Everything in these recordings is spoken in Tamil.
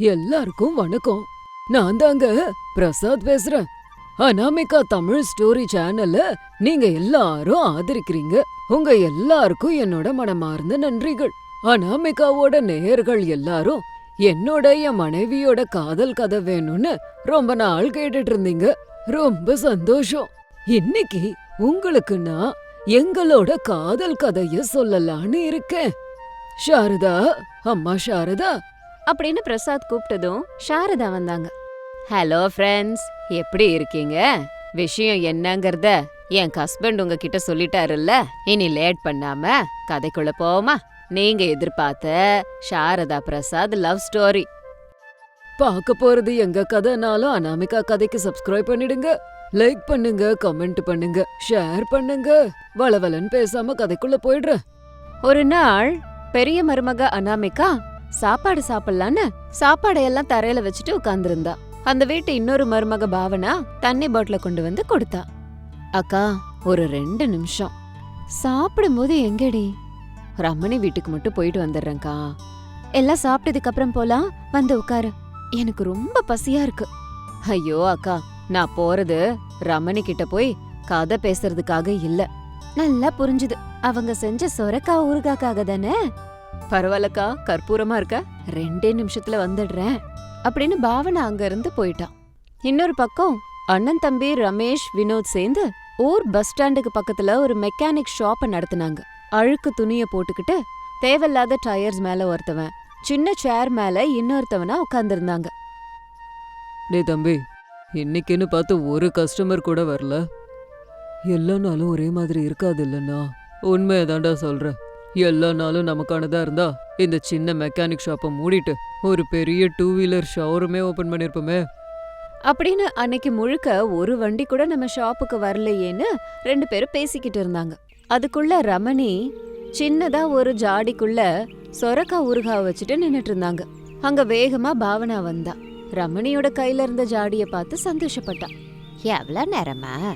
எல்லாருக்கும் வணக்கம். நான் தாங்க பிரசாத் பேசுறேன். அனாமிகா தமிழ் ஸ்டோரி சேனல்ல நீங்க எல்லாரும் ஆதரிக்கிறீங்க. உங்க எல்லாருக்கும் என்னோட மனமார்ந்த நன்றிகள். அனாமிகாவோட நேயர்கள் எல்லாரும் என்னோட என் மனைவியோட காதல் கதை வேணும்னு ரொம்ப நாள் கேட்டுட்டு இருந்தீங்க. ரொம்ப சந்தோஷம். இன்னைக்கு உங்களுக்கு நான் எங்களோட காதல் கதைய சொல்லலான்னு இருக்கேன். சாரதா அம்மா சாரதா அப்படின்னு பிரசாத் கூப்பிட்டதும் சாரதா வந்தாங்க. ஹலோ ஃப்ரெண்ட்ஸ் எப்படி இருக்கீங்க? விஷயம் என்னங்கறத என் ஹஸ்பண்ட் உங்ககிட்ட சொல்லிட்டாருல்ல? இனி லேட் பண்ணாம கதைக்குள்ள போமா நீங்க எதிர்பார்த்த சாரதா பிரசாத் லவ் ஸ்டோரி பார்க்க போறது எங்க கதைனாலும் அனாமிகா கதைக்கு சப்ஸ்கிரைப் பண்ணிடுங்க. லைக் பண்ணுங்க கமெண்ட் பண்ணுங்க ஷேர் பண்ணுங்க. வளவலன்னு பேசாம கதைக்குள்ள போயிடுறேன். ஒரு நாள் பெரிய மருமக அனாமிகா சாப்பாடு சாப்பிடலான்னு சாப்பாடையெல்லாம் தரையில வச்சுட்டு உட்கார்ந்திருந்தா. அந்த வீட்டு இன்னொரு மருமக பாவனா தண்ணி பாட்டில கொண்டு வந்து கொடுத்தா. அக்கா ஒரு ரெண்டு நிமிஷம். சாப்பிடும்போது எங்கடி? ரமணி வீட்டுக்கு மட்டும் போயிட்டு வந்துடுறேன்க்கா. எல்லாம் சாப்பிட்டதுக்கு அப்புறம் போலாம். வந்து உட்காரு. எனக்கு ரொம்ப பசியா இருக்கு. ஐயோ அக்கா நான் போறது ரமணி கிட்ட போய் கதை பேசுறதுக்காக இல்ல. நல்லா புரிஞ்சுது. அவங்க செஞ்ச சொரக்கா ஊறுகாக்காக தானே? பரவாயில்லக்கா கற்பூரமா இருக்க. ரெண்டே நிமிஷத்துல வந்துடுறேன். அப்படின்னு பாவனா அங்க இருந்து போயிட்டான். இன்னொரு பக்கம் அண்ணன் தம்பி ரமேஷ் வினோத் சேர்ந்து ஊர் பஸ் ஸ்டாண்டுக்கு பக்கத்துல ஒரு மெக்கானிக் ஷாப்ப நடத்துனாங்க. அழுக்கு துணிய போட்டுக்கிட்டு தேவையில்லாத டயர்ஸ் மேல ஒருத்தவன் சின்ன சேர் மேல இன்னொருத்தவனா உட்கார்ந்திருந்தாங்க. டே தம்பி இன்னைக்குன்னு பார்த்து ஒரு கஸ்டமர் கூட வரல. எல்லா நாளும் ஒரே மாதிரி இருக்காது இல்லைண்ணா? உண்மையதான்டா சொல்றேன். எல்லா நாளும் நமக்கானதா இருந்தா இந்த சின்ன மெக்கானிக் ஷாப்பை மூடிட்டு ஒரு பெரிய டூ வீலர் ஷோரூமே ஓபன் பண்ணிருப்போமே. அப்படின்னு அன்னைக்கு முழுக்க ஒரு வண்டி கூட நம்ம ஷாப்புக்கு வரலையேன்னு ரெண்டு பேரும் பேசிக்கிட்டு இருந்தாங்க. அதுக்குள்ள ரமணி சின்னதா ஒரு ஜாடிக்குள்ள சொரக்கா ஊறுகா வச்சுட்டு நின்னுட்டு இருந்தாங்க. அங்க வேகமா பாவனா வந்தா. ரமணியோட கையில இருந்த ஜாடிய பார்த்து சந்தோஷப்பட்டா. எவ்வளவு நேரமா?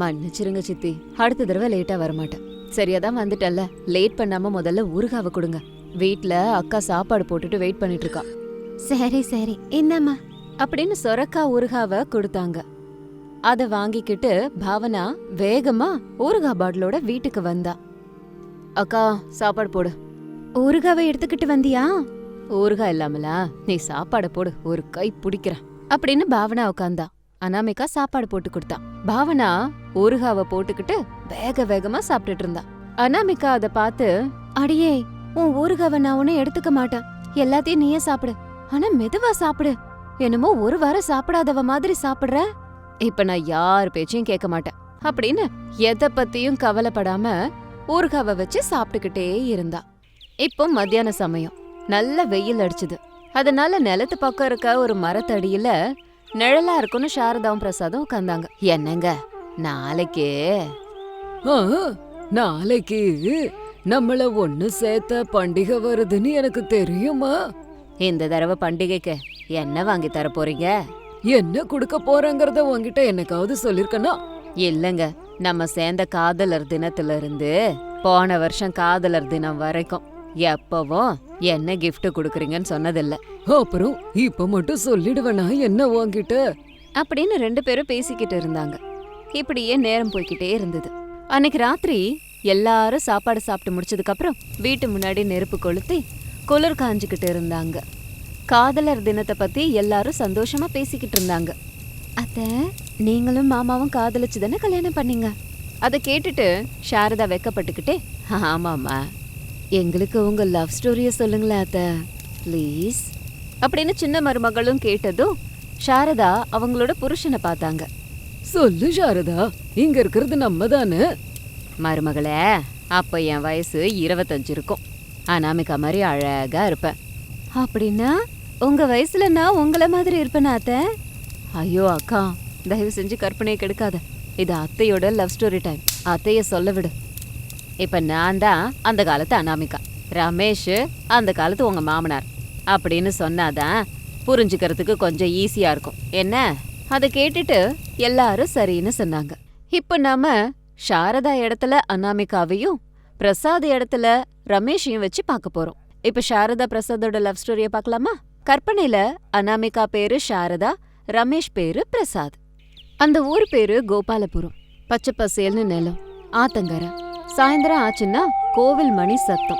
மன்னிச்சிருங்க சித்தி. அடுத்த தடவை லேட்டா வரமாட்டேன். சரியாதான் வந்துட்டல்ல. லேட் பண்ணாம முதல்ல ஊறுகாவை கொடுங்க. வீட்ல அக்கா சாப்பாடு போட்டுட்டு வெயிட் பண்ணிட்டு இருக்கா சரி சரி. இந்தாம்மா அப்படின்னு சொரக்கா ஊறுகாவ கொடுத்தாங்க. அத வாங்கிக்கிட்டு பாவனா வேகமா ஊறுகா பாட்டிலோட வீட்டுக்கு வந்தா. அக்கா சாப்பாடு போடு. ஊறுகாவை எடுத்துக்கிட்டு வந்தியா? ஊறுகாய் இல்லாமலா? நீ சாப்பாடு போடு. ஒரு கை பிடிக்கிறேன். அப்படின்னு பாவனா உட்காந்தா. அனாமிகா சாப்பாடு போட்டு கொடுத்தா. பாவனா ஊறுகாவை போட்டுக்கிட்டு வேக வேகமா சாப்பிட்டுட்டு இருந்தா. அனாமிகா அத பார்த்து அடியே உன் ஊறுகாவை நான் உன்னை எடுத்துக்க மாட்டேன். எல்லாத்தையும் நீயே சாப்பிடு. ஆனா மெதுவா சாப்பிடு. என்னமோ ஒரு வாரம் சாப்பிடாதவ மாதிரி சாப்பிடுற? இப்ப நான் யார் பேச்சையும் கேட்க மாட்டேன். அப்படின்னு எதை பத்தியும் கவலைப்படாம ஊறுகாவை வச்சு சாப்பிட்டுக்கிட்டே இருந்தா. இப்போ மத்தியான சமயம். நல்ல வெயில் அடிச்சுது. அதனால நிலத்து பக்கம் இருக்க ஒரு மரத்தடியில நிழலா இருக்கும்னு சாரதாவும் பிரசாதும் உட்கார்ந்தாங்க. என்னங்க? நாளைக்கு. நாளைக்கு நம்மள ஒண்ணு சேர்த்த பண்டிகை வருதுன்னு எனக்கு தெரியுமா? இந்த தடவை பண்டிகைக்கு என்ன வாங்கி தர போறீங்க? என்ன கொடுக்க போறேங்கறத உன்கிட்ட என்னைக்காவது சொல்லிருக்கனா? இல்லங்க நம்ம சேர்ந்த காதலர் தினத்துல இருந்து போன வருஷம் காதலர் தினம் வரைக்கும். எப்பவும் என்ன கிஃப்ட் கொடுக்குறீங்கன்னு சொன்னதில்ல. அப்புறம் இப்ப மட்டும் சொல்லிடுவேனா? என்ன உன்கிட்ட? அப்படின்னு ரெண்டு பேரும் பேசிக்கிட்டு இருந்தாங்க. இப்படியே நேரம் போய்க்கிட்டே இருந்தது. அன்னைக்கு ராத்திரி எல்லாரும் சாப்பாடு சாப்பிட்டு முடிச்சதுக்கப்புறம் வீட்டு முன்னாடி நெருப்பு கொளுத்தி குளிர் காஞ்சிக்கிட்டு இருந்தாங்க. காதலர் தினத்தை பற்றி எல்லாரும் சந்தோஷமாக பேசிக்கிட்டு இருந்தாங்க. அத்தை நீங்களும் மாமாவும் காதலிச்சு தானே கல்யாணம் பண்ணீங்க? அதை கேட்டுட்டு சாரதா வெக்கப்பட்டுக்கிட்டே ஆமாம்மா எங்களுக்கு உங்க லவ் ஸ்டோரிய சொல்லுங்களேன் அத்த. ப்ளீஸ் அப்படின்னு சின்ன மருமகளும் கேட்டதும் சாரதா அவங்களோட புருஷனை பார்த்தாங்க. சொல்லு சாரதா இங்க இருக்கிறது நம்ம தானே மருமகளே அப்ப என் வயசு இருபத்தஞ்சு இருக்கும். அனாமிகா மாதிரி அழகா இருப்பேன். அப்படின்னா உங்க வயசுல நான் உங்கள மாதிரி இருப்பேனா அத்த? ஐயோ அக்கா தயவு செஞ்சு கற்பனையை கெடுக்காத. இது அத்தையோட லவ் ஸ்டோரி டைம். அத்தைய சொல்ல விடு. இப்ப நான் தான் அந்த காலத்து அனாமிகா. ரமேஷ் அந்த காலத்து உங்க மாமனார். அப்படின்னு சொன்னாதான் புரிஞ்சுக்கிறதுக்கு கொஞ்சம் ஈஸியா இருக்கும். என்ன? அதை கேட்டுட்டு எல்லாரும் சரின்னு சொன்னாங்க. இப்ப நாம சாரதா இடத்துல அனாமிகாவையும் பிரசாத் இடத்துல ரமேஷையும் வச்சு பார்க்க போறோம். இப்ப சாரதா பிரசாதோட லவ் ஸ்டோரிய பார்க்கலாமா? கற்பனையில அனாமிகா பேரு சாரதா ரமேஷ் பேரு பிரசாத். அந்த ஊர் பேரு கோபாலபுரம். பச்சை பசேல்னு நிலம் ஆத்தங்கரை. சாயந்தரம் ஆச்சுன்னா கோவில் மணி சத்தம்.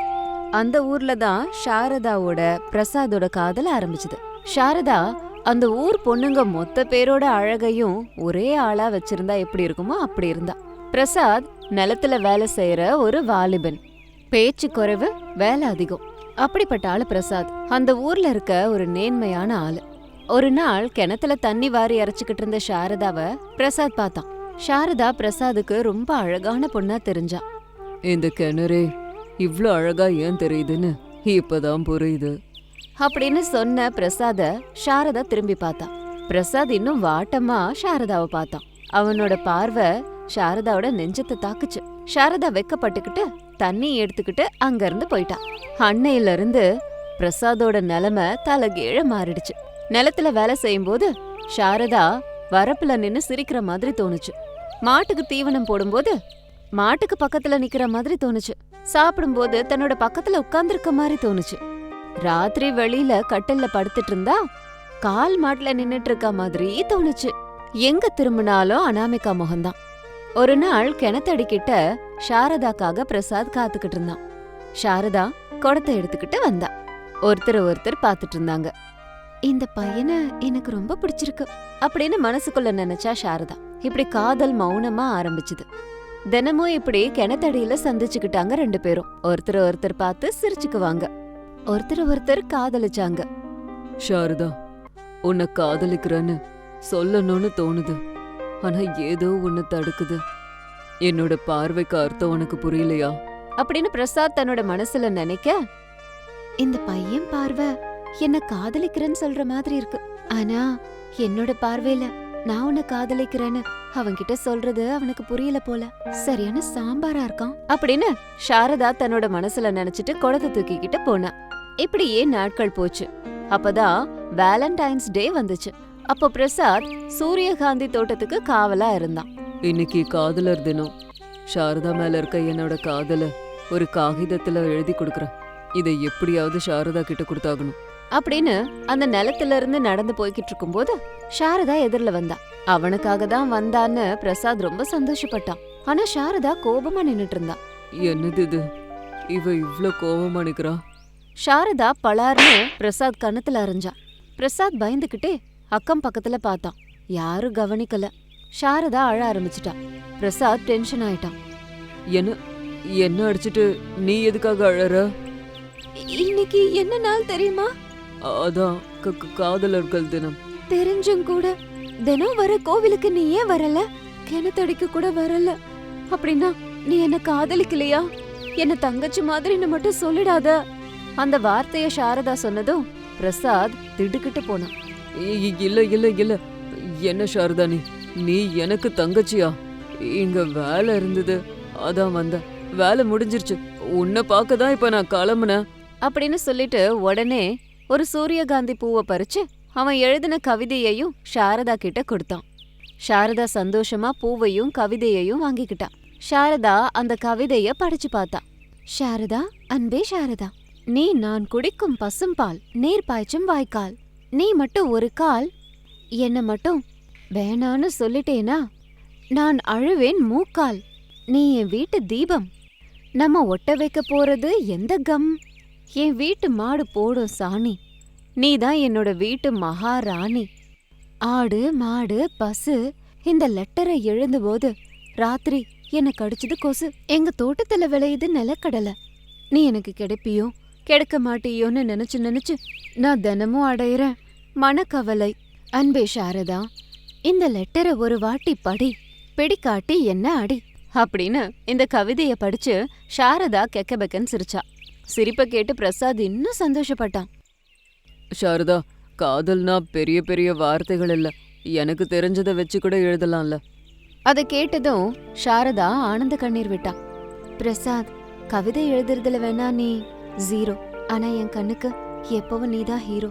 அந்த ஊர்ல தான் சாரதாவோட பிரசாதோட காதல் ஆரம்பிச்சது. சாரதா அந்த ஊர் பொண்ணுங்க மொத்த பேரோட அழகையும் ஒரே ஆளா வச்சிருந்தா எப்படி இருக்குமோ அப்படி இருந்தா. பிரசாத் நிலத்துல வேலை செய்யற ஒரு வாலிபன். பேச்சு குறைவு வேலை அதிகம். அப்படிப்பட்ட ஆளு பிரசாத். அந்த ஊர்ல இருக்க ஒரு நேர்மையான ஆளு. ஒரு நாள் கிணத்துல தண்ணி வாரி அரைச்சுக்கிட்டு இருந்த சாரதாவை பிரசாத் பார்த்தான். சாரதா பிரசாதுக்கு ரொம்ப அழகான பொண்ணா தெரிஞ்சான் இந்த கிணறு இவ்ளோ அழகா ஏன் தெரியுதுன்னு இப்பதான் புரியுது. அப்படின்னு சொன்ன பிரசாத சாரதா திரும்பி பார்த்தா. பிரசாத் இன்னும் வாட்டமா சாரதாவை பார்த்தான். அவனோட பார்வை சாரதாவோட நெஞ்சத்தை தாக்குச்சு. சாரதா வெக்கப்பட்டுக்கிட்டு தண்ணி எடுத்துக்கிட்டு அங்க இருந்து போயிட்டான் அன்னையில இருந்து பிரசாதோட நிலைமை தலகீழ மாறிடுச்சு. நிலத்துல வேலை செய்யும்போது சாரதா வரப்புல நின்னு சிரிக்கிற மாதிரி தோணுச்சு. மாட்டுக்கு தீவனம் போடும்போது மாட்டுக்கு பக்கத்துல நிக்கிற மாதிரி தோணுச்சு. சாப்பிடும்போது தன்னோட பக்கத்துல உட்கார்ந்துருக்க மாதிரி தோணுச்சு. ராத்திரி வெளியில கட்டில்ல படுத்துட்டு இருந்தா கால் மாட்டுல நின்னுட்டு இருக்க மாதிரி தோணுச்சு. எங்க திரும்பினாலும் அனாமிகா முகம்தான். ஒரு நாள் கிணத்தடிக்கிட்ட சாரதாக்காக பிரசாத் காத்துக்கிட்டு இருந்தான். சாரதா குடத்தை எடுத்துக்கிட்டு வந்தா. ஒருத்தர் ஒருத்தர் பாத்துட்டு இருந்தாங்க. இந்த பையனை எனக்கு ரொம்ப பிடிச்சிருக்கு அப்படின்னு மனசுக்குள்ள நினைச்சா சாரதா. இப்படி காதல் மௌனமா ஆரம்பிச்சுது. தினமும் இப்படி கிணத்தடியில சந்திச்சுக்கிட்டாங்க ரெண்டு பேரும். ஒருத்தர் ஒருத்தர் பார்த்து சிரிச்சுக்குவாங்க. ஒருத்தர் ஒருத்தர் காதலிச்சாங்க. சாரதா உன்னை காதலிக்கிறேன்னு சொல்லணும்னு தோணுது. ஆனா ஏதோ ஒன்னு தடுக்குது. என்னோட பார்வைக்கு அர்த்தம் உனக்கு புரியலையா? அப்படின்னு பிரசாத் தன்னோட மனசுல நினைக்க இந்த பையன் பார்வை என்ன காதலிக்கிறேன்னு சொல்ற மாதிரி இருக்கு. ஆனா என்னோட பார்வையில நான் உன்னை காதலிக்கிறேன்னு அவன்கிட்ட சொல்றது அவனுக்கு புரியல போல. சரியான சாம்பாரா இருக்கான். அப்படின்னு சாரதா தன்னோட மனசுல நினைச்சிட்டு குடத்தை தூக்கிக்கிட்டு போனா. இப்படியே நாட்கள் போச்சு. அப்பதான் வேலண்டைன்ஸ் டே வந்துச்சு. அப்போ பிரசாத் சூரியகாந்தி தோட்டத்துக்கு காவலா இருந்தான். இன்னைக்கு காதலர் தினம். சாரதா மேல இருக்க என்னோட காதல ஒரு காகிதத்துல எழுதி கொடுக்குறேன். இதை எப்படியாவது சாரதா கிட்ட கொடுத்தாகணும். அப்படின்னு அந்த நிலத்துல இருந்து நடந்து போய்கிட்டு இருக்கும்போது சாரதா எதிரில வந்தா. அவனுக்காக தான் வந்தான்னு பிரசாத் ரொம்ப சந்தோஷப்பட்டான். ஆனா சாரதா கோபமா நின்னுட்டு இருந்தா. என்னது இது? இவ இவ்ளோ கோவமா நிக்கிறா? சாரதா பலார்னு பிரசாத் கண்ணத்துல அரைஞ்சா. பிரசாத் பயந்துகிட்டே அக்கம் பக்கத்துல பார்த்தான். யாரும் கவனிக்கல. சாரதா அழ ஆரம்பிச்சிட்டா. பிரசாத் டென்ஷன் ஆயிட்டான். என்ன என்ன அடிச்சிட்டு நீ எதுக்காக அழற? இன்னைக்கு என்ன நாள் தெரியுமா? அதான் காதலர்கள் தினம். தெரிஞ்சும் கூட தினம் வர கோவிலுக்கு நீ ஏன் வரல? கிணத்தடிக்க கூட வரல. அப்படின்னா நீ என்ன காதலிக்கலையா? என்ன தங்கச்சி மாதிரின்னு மட்டும் சொல்லிடாத. அந்த வார்த்தைய சாரதா சொன்னதும் பிரசாத் திடுக்கிட்டு போனான். இல்ல இல்ல இல்ல. என்ன சாரதா நீ? நீ எனக்கு தங்கச்சியா? இங்க வேலை இருந்தது. அதான் வந்த வேலை முடிஞ்சிருச்சு. உன்னை பார்க்க தான் இப்ப நான் கிளம்புனேன். அப்படின்னு சொல்லிட்டு உடனே ஒரு சூரியகாந்தி பூவை பறிச்சு அவன் எழுதின கவிதையையும் சாரதா கிட்ட கொடுத்தான். சாரதா சந்தோஷமா பூவையும் கவிதையையும் வாங்கிக்கிட்டான் சாரதா அந்த கவிதைய படிச்சு பார்த்தா. சாரதா அன்பே சாரதா நீ நான் குடிக்கும் பசும்பால் நீர் பாய்ச்சும் வாய்க்கால். நீ மட்டும் ஒரு கால் என்ன மட்டும் வேணான்னு சொல்லிட்டேனா? நான் அழுவேன் மூக்கால். நீ என் வீட்டு தீபம். நம்ம ஒட்ட வைக்க போறது எந்த கம்? என் வீட்டு மாடு போடும் சாணி. நீதான் என்னோட வீட்டு மகாராணி. ஆடு மாடு பசு இந்த லெட்டரை எழுந்தபோது ராத்திரி என்ன கடிச்சது கொசு. எங்க தோட்டத்துல விளையுது நிலக்கடலை. நீ எனக்கு கிடைப்பியோ? கிடைக்க மாட்டியோன்னு நினைச்சு நினைச்சு நான் தினமும் அடையிறேன். மனக்கவலை. அன்பே சாரதா இந்த லெட்டரை ஒரு வாட்டி படி. பிடிக்காட்டி என்ன அடி? அப்படின்னு இந்த கவிதைய படிச்சு சாரதா கெக்கபெக்கன்னு சிரிச்சா. சிரிப்ப கேட்டு பிரசாத் இன்னும் சந்தோஷப்பட்டான். சாரதா காதல்னா பெரிய பெரிய வார்த்தைகள் இல்ல. எனக்கு தெரிஞ்சதை வச்சு கூட எழுதலாம்ல. அதை கேட்டதும் சாரதா ஆனந்த கண்ணீர் விட்டா. பிரசாத் கவிதை எழுதுறதுல வேணா நீ ஜீரோ ஆனா என் கண்ணுக்கு எப்பவும் நீதான் ஹீரோ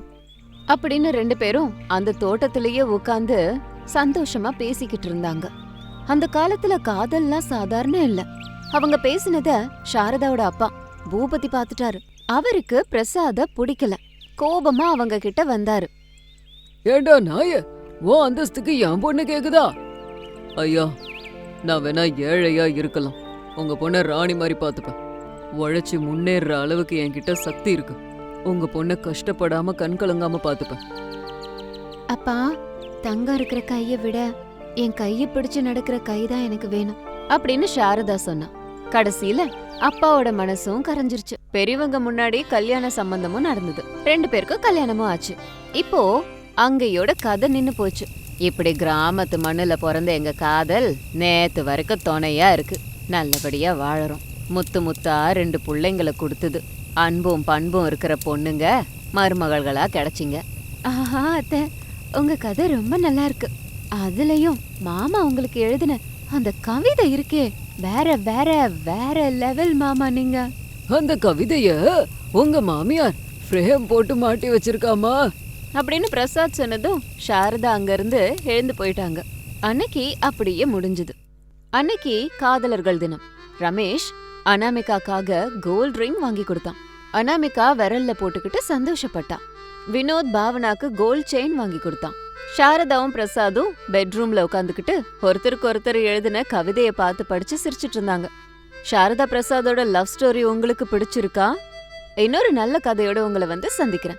அப்படின்னு ரெண்டு பேரும் அந்த தோட்டத்திலேயே உட்கார்ந்து சந்தோஷமா பேசிக்கிட்டு இருந்தாங்க. அந்த காலத்துல காதல்லாம் சாதாரண இல்ல. அவங்க பேசினத சாரதாவோட அப்பா பூபதி பார்த்துட்டாரு அவருக்கு பிரசாத பிடிக்கல. கோபமா அவங்க கிட்ட வந்தாரு. ஏண்டா நாய ஓ அந்தஸ்துக்கு என் பொண்ணு கேக்குதா? ஐயா நான் வேணா ஏழையா இருக்கலாம். உங்க பொண்ணை ராணி மாதிரி பாத்துப்பேன். உழைச்சி முன்னேறுற அளவுக்கு என்கிட்ட சக்தி இருக்கு. உங்க பொண்ணை கஷ்டப்படாம கண் கலங்காம பாத்துப்பேன். அப்பா தங்கம் இருக்கிற கைய விட என் கைய பிடிச்சு நடக்கிற கை தான் எனக்கு வேணும். அப்படின்னு சாரதா சொன்னா. கடைசியில அப்பாவோட மனசும் கரைஞ்சிருச்சு. பெரியவங்க முன்னாடி கல்யாண சம்பந்தமும் நடந்தது. ரெண்டு பேருக்கும் கல்யாணமும் ஆச்சு. இப்போ அங்கையோட கதை நின்னு போச்சு. இப்படி கிராமத்து மண்ணுல பிறந்த எங்க காதல் நேத்து வரைக்கும் துணையா இருக்கு. நல்லபடியா வாழறோம். முத்து முத்தா ரெண்டு பிள்ளைங்களை கொடுத்தது. அன்பும் பண்பும் இருக்கிற பொண்ணுங்க மருமகள்களா கிடைச்சிங்க. ஆஹா அத்தை. உங்க கதை ரொம்ப நல்லா இருக்கு. அதுலயும் மாமா உங்களுக்கு எழுதின அந்த கவிதை இருக்கே. வேற வேற வேற லெவல் மாமா நீங்க. அந்த கவிதைய உங்க மாமியார் ஃப்ரேம் போட்டு மாட்டி வச்சிருக்காமா? அப்படின்னு பிரசாத் சொன்னதும் சாரதா அங்கிருந்து எழுந்து போயிட்டாங்க. அன்னைக்கு அப்படியே முடிஞ்சது. அன்னைக்கு காதலர்கள் தினம். ரமேஷ் அனாமிகாக்காக கோல்ட் ரிங் வாங்கி கொடுத்தான். அனாமிகா விரல்ல போட்டுக்கிட்டு சந்தோஷப்பட்டான். வினோத் பாவனாக்கு கோல்ட் செயின் வாங்கி கொடுத்தான். சாரதாவும் பிரசாதும் பெட்ரூம்ல உட்காந்துக்கிட்டு ஒருத்தருக்கு ஒருத்தர் எழுதின கவிதைய பார்த்து படிச்சு சிரிச்சிட்டு இருந்தாங்க. சாரதா பிரசாதோட லவ் ஸ்டோரி உங்களுக்கு பிடிச்சிருக்கா? இன்னொரு நல்ல கதையோட உங்களை வந்து சந்திக்கிறேன்.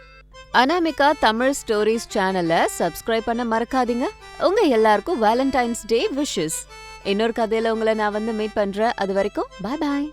அனாமிகா தமிழ் ஸ்டோரிஸ் சேனலை சப்ஸ்கிரைப் பண்ண மறக்காதீங்க. உங்க எல்லாருக்கும் வேலண்டைன்ஸ் டே விஷஸ் இன்னொரு கதையில உங்களை நான் வந்து மீட் பண்றேன். அது வரைக்கும் பாய் பாய்